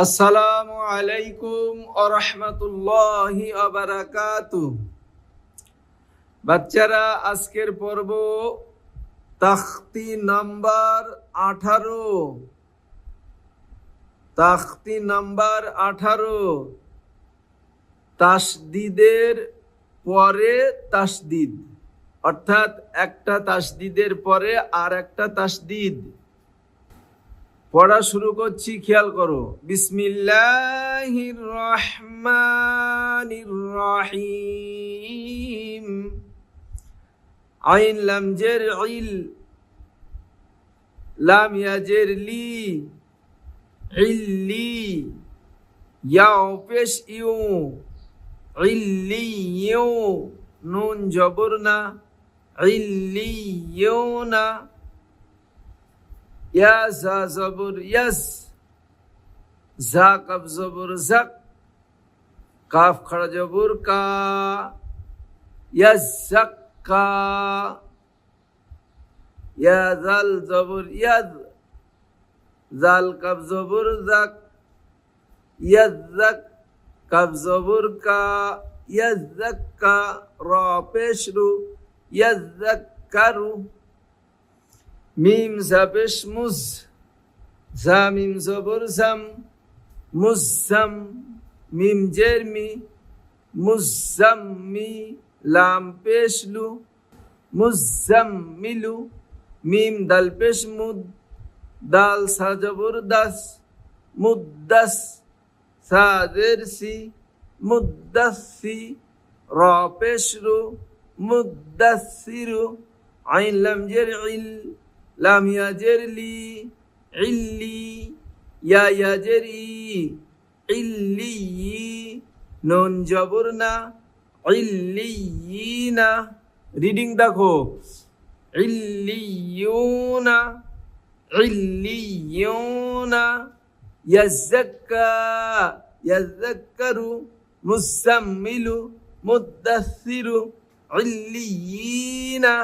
আসসালামু আলাইকুম আরহামতুল্লাহি আবারাকাতু বাচ্চারা, আজকের পর্ব তাখতি নাম্বার আঠারো। তাখতি নাম্বার আঠারো। তাসদিদের পরে তাসদিদ। অর্থাৎ একটা তাসদিদের পরে আর একটা তাসদিদ। পড়া শুরু করছি, খেয়াল করো। বিসমিল্লাহির রহমানির রহিম আইন লাম জের ইল, লাম ইয়াজের লি, ইল্লি, ইয়াও পেশ ইউ, ইল্লি ইউ, নুন জবর না, ইল্লি ইউ না। ইয়া জা জবর ইয়াস জা কব জবর জক কাফ খড়া জবর কা ইয়াজ্জাক কা ইয়া জাল জবর ইয়াদ জাল কব জবর জক ইয়াজ্জাক কব জবর কা ইয়াজ্জাক্কা র পেশরু ইয়াজ্জাক্কারু মিম জাবেশ মুজ জা মিম জবর জাম মুজাম মিম জেরমি মুজাম্মি লাম পেশলু মুজাম্মিলু মিম দাল পেশ মুদ দাল সা জবর দাস মুদাস সাদের সি মুদাসি র পেশরু মুদাসিরু আইন লাম জের ইল লাম ইয়াজের লি ইল্লি ইয়া ইয়াজের ইল্লি নুন জবর না ইল্লিয়িনা রিডিং দেখো। ইল্লিয়ুনা ইল্লিয়ুনা ইয়াজ্জাক্কা ইয়াজ্জাক্কারু মুসাম্মিলু মুদাসসিরু ইল্লিয়িনা